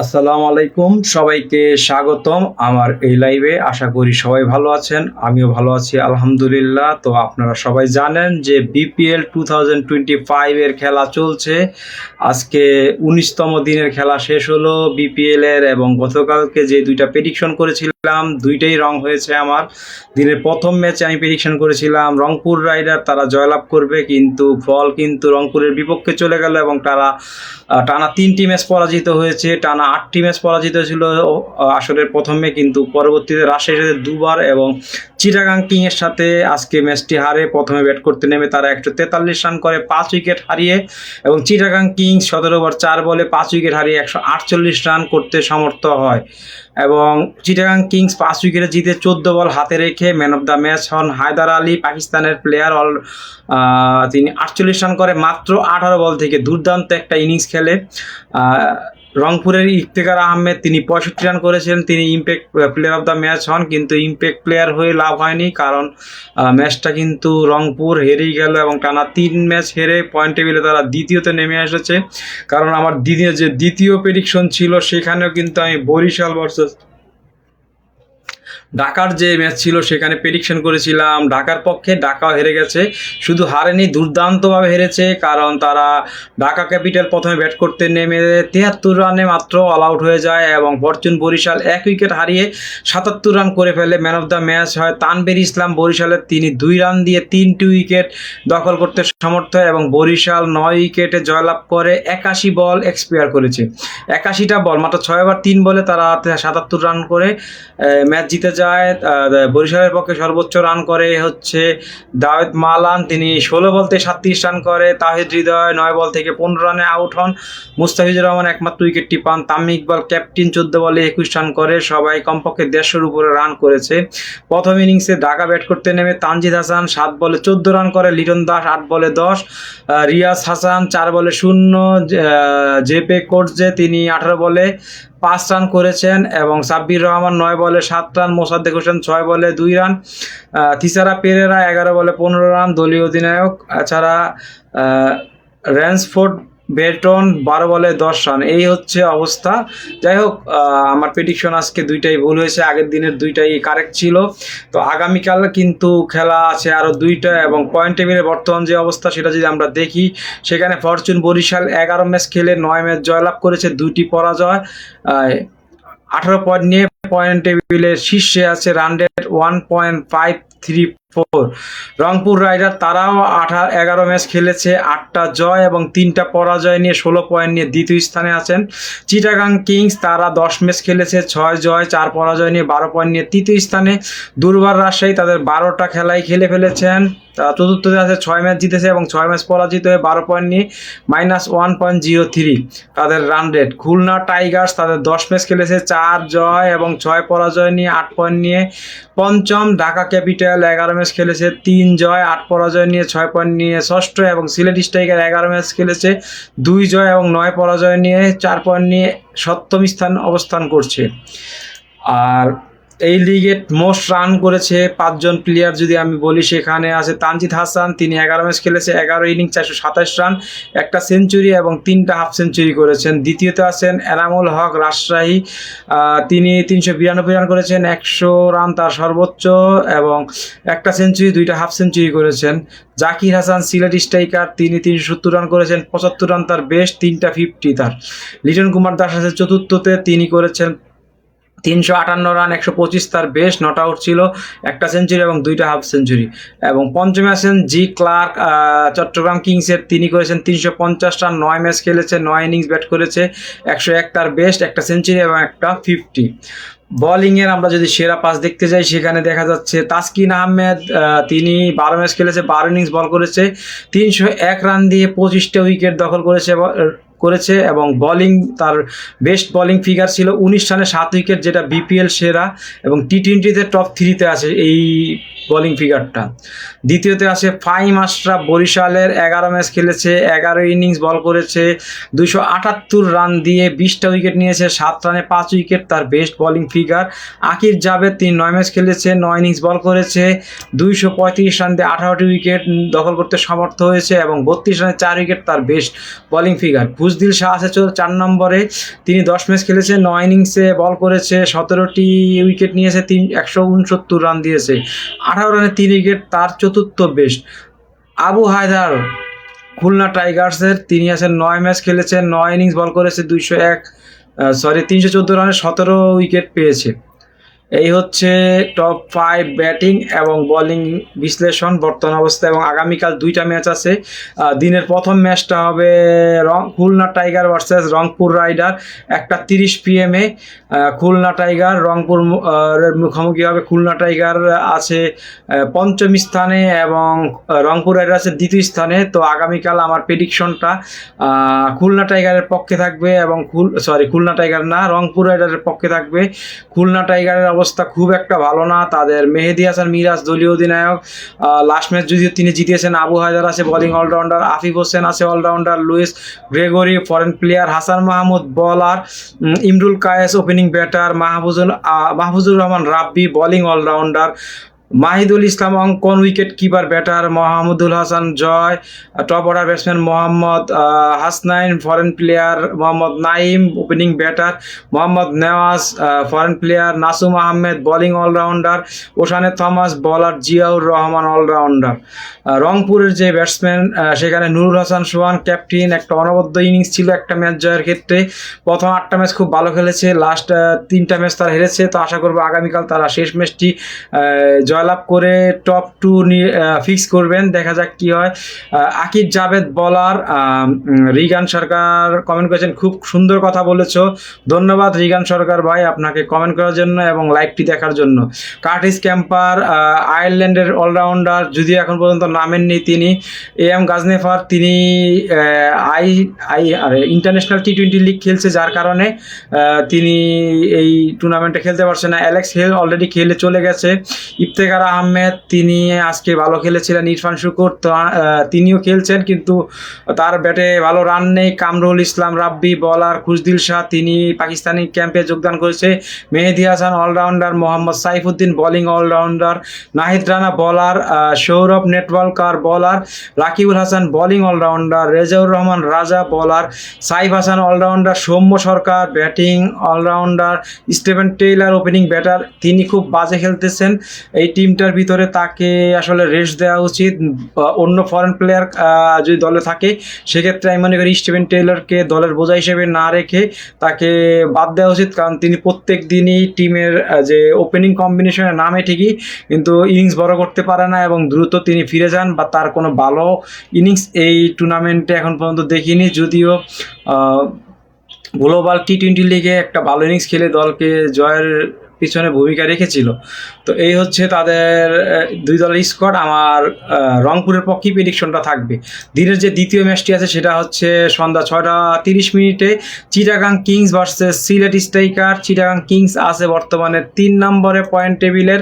আসসালামু আলাইকুম, সবাইকে স্বাগতম আমার এই লাইভে। আশা করি সবাই ভালো আছেন, আমিও ভালো আছি, আলহামদুলিল্লাহ। তো আপনারা সবাই জানেন যে বিপিএল টু থাউজেন্ড টোয়েন্টি ফাইভের খেলা চলছে। আজকে উনিশতম দিনের খেলা শেষ হলো বিপিএল এর এবং গতকালকে যে দুইটা প্রেডিকশন করেছিলাম, দুইটাই রং হয়েছে আমার। দিনের প্রথম ম্যাচে আমি প্রেডিকশন করেছিলাম, রংপুর রাইডার তারা জয়লাভ করবে, কিন্তু ফল কিন্তু রংপুরের বিপক্ষে চলে গেল এবং তারা টানা তিনটি ম্যাচ পরাজিত হয়েছে। টানা আটটি ম্যাচ পরাজিত ছিল আসরের প্রথমে কিন্তু পরবর্তীতে রাজশাহীতে দুবার এবং চিটাগাং কিংয়ের সাথে আজকে ম্যাচটি হারে প্রথমে ব্যাট করতে নেমে তারা একশো তেতাল্লিশ রান করে, পাঁচ উইকেট হারিয়ে এবং চিটাগাং কিংস সতেরো ওভার চার বলে পাঁচ উইকেট হারিয়ে একশো আটচল্লিশ রান করতে সমর্থ হয় এবং চিটাগাং কিংস পাঁচ উইকেটে জিতে চোদ্দ বল হাতে রেখে ম্যান অফ দ্য ম্যাচ হন হায়দার আলী, পাকিস্তানের প্লেয়ার অল তিনি আটচল্লিশ রান করে মাত্র আঠারো বল থেকে দুর্দান্ত একটা ইনিংস খেলে। রংপুরের ইফতেকার আহমেদ, তিনি পঁয়ষট্টি রান করেছেন, তিনি impact player of the match হন, কিন্তু ইম্প্যাক্ট প্লেয়ার হয়ে লাভ হয়নি কারণ ম্যাচটা কিন্তু রংপুর হেরেই গেল এবং টানা তিন ম্যাচ হেরে পয়েন্ট টেবিলে তারা দ্বিতীয়তে নেমে এসেছে। কারণ আমার দ্বিতীয় যে দ্বিতীয় প্রেডিকশন ছিল, সেখানেও কিন্তু আমি বরিশাল ভার্সেস ঢাকার যে ম্যাচ ছিল সেখানে প্রেডিকশন করেছিলাম। ঢাকার পক্ষে ঢাকা হেরে গেছে। শুধু হারেনি, দুর্দান্তভাবে হেরেছে, কারণ তারা ঢাকা ক্যাপিটাল প্রথমে ব্যাট করতে নেমে তিয়াত্তর রানে মাত্র অল আউট হয়ে যায় এবং ফরচুন বরিশাল এক উইকেট হারিয়ে সাতাত্তর রান করে ফেলে ম্যান অফ দ্য ম্যাচ হয়। তানবের ইসলাম বরিশালের তিনি দুই রান দিয়ে তিনটি উইকেট দখল করতে সমর্থ এবং বরিশাল নয় উইকেটে জয়লাভ করে একাশি বল এক্সপায়ার করেছে। একাশিটা বল, মাত্র ছয় ওভার তিন বলে তারা সাতাত্তর রান করে ম্যাচ জিতে যায় বরিশালের পক্ষে সর্বোচ্চ রান করে হচ্ছে দাওয়েদ মালান। তিনি ষোলো বলতে সাতত্রিশ রান করে, তাহিদ হৃদয় নয় বল থেকে পনেরো রানে আউট হন। মুস্তাফিজুর রহমান একমাত্র উইকেটটি পান। তামিম ইকবাল ক্যাপ্টেন চোদ্দ বলে একুশ রান করে, সবাই কমপক্ষে দেড়শোর উপরে রান করেছে। প্রথম ইনিংসে ঢাকা ব্যাট করতে নেমে তানজিদ হাসান সাত বলে চোদ্দ রান করে, লিটন দাস আট বলে দশ রিয়াজ হাসান চার বলে শূন্য জেপে কোর্টজে তিনি আঠারো বলে পাঁচ রান করেছেন এবং সাব্বির রহমান নয় বলে সাত রান মোসাদ্দেক হোসেন ছয় বলে দুই রান থিসারা পেরেরা এগারো বলে পনেরো রান, দলীয় অধিনায়ক, এছাড়া র্যান্সফোর্ড বেটন বারো বলে দশ রান। এই হচ্ছে অবস্থা। যাই হোক আমার প্রেডিকশন আজকে দুইটাই ভুল হয়েছে, আগের দিনের দুইটাই কারেক্ট ছিল। তো আগামীকাল কিন্তু খেলা আছে আরও দুইটা এবং পয়েন্ট টেবিলের বর্তমান যে অবস্থা, সেটা যদি আমরা দেখি, সেখানে ফরচুন বরিশাল এগারো ম্যাচ খেলে নয় ম্যাচ জয়লাভ করেছে, দুইটি পরাজয় আঠারো পয়েন্ট নিয়ে পয়েন্ট টেবিলের শীর্ষে আছে run rate one point five three four Rangpur rider তারাও আঠা, এগারো ম্যাচ খেলেছে, আটটা জয় এবং তিনটা পরাজয় নিয়ে ষোলো পয়েন্ট নিয়ে দ্বিতীয় স্থানে আছেন। চিটাগাং কিংস তারা দশ ম্যাচ খেলেছে, ছয় জয়, চার পরাজয় নিয়ে বারো পয়েন্ট নিয়ে তৃতীয় স্থানে। দুর্বার রাজশাহী তাদের বারোটা খেলায় খেলে ফেলেছেন। চতুর্থতে আছে, ছয় ম্যাচ জিতেছে এবং ছয় ম্যাচ পরাজিত হয়ে বারো পয়েন্ট নিয়ে minus one point zero three তাদের রান রেট খুলনা টাইগার্স তাদের দশ ম্যাচ খেলেছে, চার জয় এবং ছয় পরাজয় নিয়ে আট পয়েন্ট নিয়ে পঞ্চম। ঢাকা ক্যাপিটাল এগারো ম্যাচ খেলেছে, তিন জয়, আট পরাজয় নিয়ে ছয় পয়েন্ট নিয়ে ষষ্ঠ এবং সিলেট স্ট্রাইকার এগারো ম্যাচ খেলেছে, দুই জয় এবং নয় পরাজয় নিয়ে চার পয়েন্ট নিয়ে সপ্তম স্থান অবস্থান করছে। আর এই লিগে মোস্ট রান করেছে পাঁচজন প্লেয়ার যদি আমি বলি, সেখানে আছে তানজিদ হাসান, তিনি এগারো ম্যাচ খেলেছে, এগারো ইনিংস চারশো সাতাশ রান একটা সেঞ্চুরি এবং তিনটা হাফ সেঞ্চুরি করেছেন। দ্বিতীয়তে আছেন এনামুল হক রাজশাহী তিনি তিনশো বিরানব্বই রান করেছেন, একশো রান তার সর্বোচ্চ এবং একটা সেঞ্চুরি দুইটা হাফ সেঞ্চুরি করেছেন। জাকির হাসান, সিলেট স্ট্রাইকার, তিনি তিনশো সত্তর রান করেছেন, পঁচাত্তর রান তার বেস্ট তিনটা ফিফটি তার। লিটন কুমার দাস আছে চতুর্থতে, তিনি করেছেন তিনশো আটান্ন রান, একশো পঁচিশ তার বেশ নট আউট ছিল, একটা সেঞ্চুরি এবং দুইটা হাফ সেঞ্চুরি এবং পঞ্চমে আছেন জি ক্লার্ক চট্টগ্রাম কিংসের, তিনি করেছেন তিনশো পঞ্চাশ রান, নয় ম্যাচ খেলেছে, নয় ইনিংস ব্যাট করেছে, একশো এক তার বেস্ট একটা সেঞ্চুরি এবং একটা ফিফটি বোলিংয়ের আমরা যদি সেরা পাস দেখতে যাই, সেখানে দেখা যাচ্ছে তাসকিন আহমেদ তিনি বারো ম্যাচ খেলেছে, বারো ইনিংস বল করেছে, তিনশো এক রান দিয়ে পঁচিশটা উইকেট দখল করেছে করেছে এবং বলিং তার বেস্ট বলিং ফিগার ছিল। উনিশ রানে সাত উইকেট যেটা বিপিএল সেরা এবং টি টোয়েন্টিতে টপ থ্রিতে আছে। এই বোলিং ফিগারটা দ্বিতীয়তে আছে ফাইম আশরাফ, বরিশালের এগারো ম্যাচ খেলেছে, এগারো ইনিংস বল করেছে দুশো আটাত্তর রান দিয়ে বিশটা উইকেট নিয়েছে, সাত রানে পাঁচ উইকেট তার best bowling figure Aqib Javed, তিনি নয় ম্যাচ খেলেছে, নয় ইনিংস বল করেছে, দুইশো পঁয়ত্রিশ রান দিয়ে আঠারোটি উইকেট দখল করতে সমর্থ হয়েছে এবং বত্রিশ রানে চার উইকেট তার best bowling figure Khushdil Shah আছে চার নম্বরে, তিনি দশ ম্যাচ খেলেছে, নয় ইনিংসে বল করেছে, সতেরোটি উইকেট নিয়েছে, তিন একশো উনসত্তর রান দিয়েছে। আঠারো রানে তিন উইকেট, তার চতুর্থ বেস্ট। আবু হায়দার খুলনা টাইগার্সের, তিনি আছেন নয় ম্যাচ খেলেছেন, নয় ইনিংস বল করেছে, দুইশো এক সরি, তিনশো চোদ্দ রানে সতেরো উইকেট পেয়েছে। এই হচ্ছে টপ ফাইভ ব্যাটিং এবং বোলিং বিশ্লেষণ, বর্তমান অবস্থা এবং আগামীকাল দুইটা ম্যাচ আছে। দিনের প্রথম ম্যাচটা হবে রং Khulna tiger versus Rangpur rider একটা তিরিশ পিএমে খুলনা টাইগার, রংপুর মুখোমুখি হবে খুলনা টাইগার, আছে পঞ্চম স্থানে এবং রংপুর রাইডার আছে দ্বিতীয় স্থানে। তো আগামীকাল আমার প্রেডিকশনটা খুলনা টাইগারের পক্ষে থাকবে এবং খুল সরি খুলনা টাইগার না, রংপুর রাইডারের পক্ষে থাকবে। খুলনা টাইগারের অবস্থা খুব একটা ভালো না। তাদের মেহেদি হাসান, মিরাজ দলীয় অধিনায়ক লাস্ট ম্যাচ যদিও তিনি জিতিয়েছেন, আবু হায়দার আছে বলিং অলরাউন্ডার আফিফ হোসেন আছে allrounder Lewis Gregory foreign player Hasan Mahmud bowler Imrul Kayes opening batter Mahfuzul Mahfuzur Rahman Rabbi bowling allrounder Mahidul Islam Ankon wicket keeper, batter Mohammadul Hasan Joy, top order batsman Mohammad Hasnain foreign player Mohammad Naim opening batter Mohammad Nawaz foreign player Nasum Ahmed bowling allrounder Oshane Thomas bowler Ziaur Rahman allrounder রংপুরের যে batsman সেখানে নুরুল হাসান সোহান captain একটা অনবদ্য innings ছিল একটা match জয়ের ক্ষেত্রে। প্রথম আটটা ম্যাচ খুব ভালো খেলেছে লাস্ট তিনটা ম্যাচ তারা হেরেছে। তো আশা করব আগামীকাল তারা শেষ ম্যাচটি জয়লাভ করে টপ টু ফিক্স করবেন। দেখা যাক কি হয়। আকিব জাভেদ বলার রিগান সরকার কমেন্ট করেছেন, খুব সুন্দর কথা বলেছ। ধন্যবাদ রিগান সরকার ভাই আপনাকে কমেন্ট করার জন্য এবং লাইভটি দেখার জন্য। কার্টিস ক্যাম্পার আয়ারল্যান্ডের অলরাউন্ডার যদিও এখন পর্যন্ত নামেননি তিনি। এ এম গাজনেফার, তিনি আই আই, আরে ইন্টারন্যাশনাল টি টোয়েন্টি লিগ খেলছে, যার কারণে তিনি এই টুর্নামেন্টে খেলতে পারছে না। অ্যালেক্স হেল অলরেডি খেলে চলে গেছে। ইফতেখার আহমেদ, তিনি আজকে ভালো খেলেছিলেন, ইরফান শুকুর তিনিও খেলছেন, কিন্তু তার ব্যাটে ভালো রান নেই। কামরুল ইসলাম, রাব্বি, বলার খুশদিল শাহ, তিনি পাকিস্তানি ক্যাম্পে যোগদান করেছে। Mehedi Hasan, allrounder Mohammad Saifuddin, bowling allrounder Nahid Rana, bowler Sourabh Netravalkar, bowler Rakibul Hasan, bowling allrounder Rezaur Rahman, Raja, bowler Saif Hasan, allrounder Soumya Sarkar, batting allrounder Steven Taylor, opening batter, তিনি খুব বাজে খেলতেছেন। এই টিমটার ভিতরে তাকে আসলে rest দেওয়া উচিত অন্য ফরেন প্লেয়ার যদি দলে থাকে, সেক্ষেত্রে আমি মনে করি স্টিভেন টেইলরকে দলের বোঝা হিসেবে না রেখে তাকে বাদ দেওয়া উচিত, কারণ তিনি প্রত্যেক দিনই টিমের যে ওপেনিং কম্বিনেশনের নামে ঠিকই কিন্তু ইনিংস বড় করতে পারে না এবং দ্রুত তিনি ফিরে যান, বা তার কোনো ভালো ইনিংস এই টুর্নামেন্টে এখন পর্যন্ত দেখিনি। যদিও গ্লোবাল টি টোয়েন্টি লিগে একটা ভালো ইনিংস খেলে দলকে জয়ের পিছনে ভূমিকা রেখেছিল। তো এই হচ্ছে তাদের দুই দলের স্কোয়াড আমার রংপুরের পক্ষেই প্রেডিকশনটা থাকবে। দিনের যে দ্বিতীয় ম্যাচটি আছে, সেটা হচ্ছে সন্ধ্যা ছয়টা তিরিশ মিনিটে Chittagong kings versus Sylhet striker. Chittagong kings আছে বর্তমানে তিন নম্বরে পয়েন্ট টেবিলের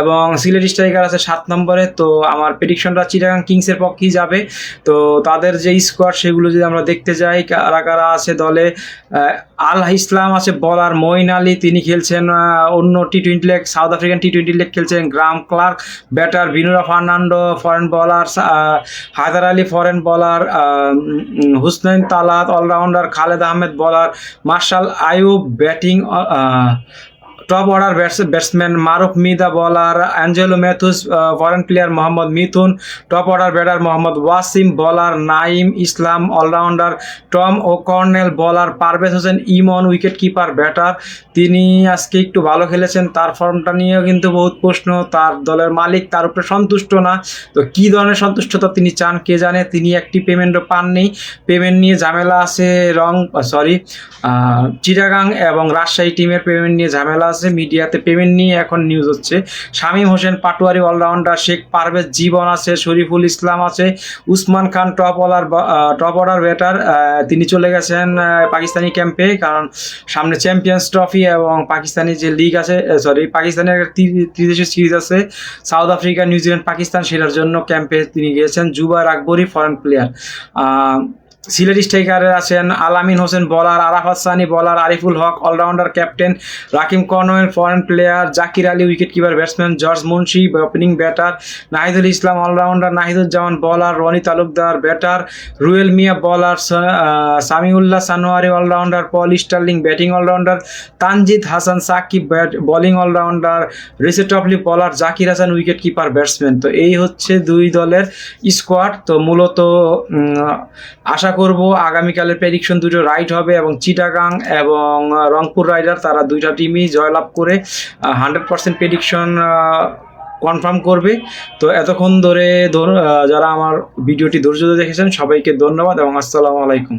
এবং সিলেট স্ট্রাইকার আছে সাত নম্বরে। তো আমার প্রেডিকশনটা চিটাগাং কিংসের পক্ষেই যাবে। তো তাদের যে স্কোয়াড সেগুলো যদি আমরা দেখতে যাই, কারা কারা আছে দলে আল ইসলাম আছে বলার মইন আলী, তিনি খেলছেন অন্য T twenty league South African T twenty league খেলছেন Graham Clark batter Binura Fernando foreign bowler Haider Ali foreign bowler Husnain Talat allrounder Khaled Ahmed bowler Marshall Ayub batting top order batsman Maruf Mridha bowler Angelo Mathews foreign player Mohammad Mithun top order batter Mohammad Wasim bowler Naim Islam allrounder Tom O'Connell bowler Parvez Hossain Emon wicket keeper batter তিনি আজকে একটু ভালো খেলেছেন, তার ফর্মটা নিয়েও কিন্তু বহুত প্রশ্ন, তার দলের মালিক তার উপরে সন্তুষ্ট না। তো কী ধরনের সন্তুষ্টতা তিনি চান, কে জানে? তিনি একটি পেমেন্টও পাননি। পেমেন্ট নিয়ে ঝামেলা আছে রং সরি চিটাগাং এবং রাজশাহী টিমের পেমেন্ট নিয়ে ঝামেলা আছে মিডিয়াতে। পেমেন্ট নিয়ে এখন নিউজ হচ্ছে। শামীম হোসেন পাটোয়ারি অলরাউন্ডার শেখ পারভেজ, জীবন আছে, শরীফুল ইসলাম আছে, উসমান খান টপ অলার টপ অর্ডার ব্যাটার তিনি চলে গেছেন পাকিস্তানি ক্যাম্পে কারণ সামনে চ্যাম্পিয়ন্স ট্রফি এবং পাকিস্তানি যে লিগ আছে সরি পাকিস্তানের ত্রিদেশীয় সিরিজ আছে সাউথ আফ্রিকা নিউজিল্যান্ড পাকিস্তান সেটার জন্য ক্যাম্পে তিনি গিয়েছেন। জুবার আকবরী ফরেন প্লেয়ার সিলেট স্ট্রাইকারে আছেন Alamin Hossain bowler, Arafat Sunny bowler, Ariful Haque, allrounder, captain Rahkeem Cornwall foreign player, Zakir Ali wicket keeper batsman George Munsey, opening batter, Nahidul Islam allrounder, Nahiduzzaman bowler, Rony Talukdar batter, Ruyel Miah bowler Samiullah Shinwari allrounder, Paul Stirling batting allrounder, Tanzid Hasan Sakib bat bowling allrounder, Reece Topley bowler, Zakir Hasan wicket keeper batsman. তো এই হচ্ছে দুই দলের squad. তো মূলত আশা করব। আগামীকালের prediction দুটো রাইট হবে এবং চিটাগাং এবং রংপুর রাইডার তারা দুইটা টিমই জয়লাভ করে হান্ড্রেড পার্সেন্ট প্রেডিকশন কনফার্ম করবে। তো এতক্ষণ ধরে যারা আমার ভিডিওটি ধৈর্য দেখেছেন সবাইকে ধন্যবাদ এবং আসসালামু আলাইকুম।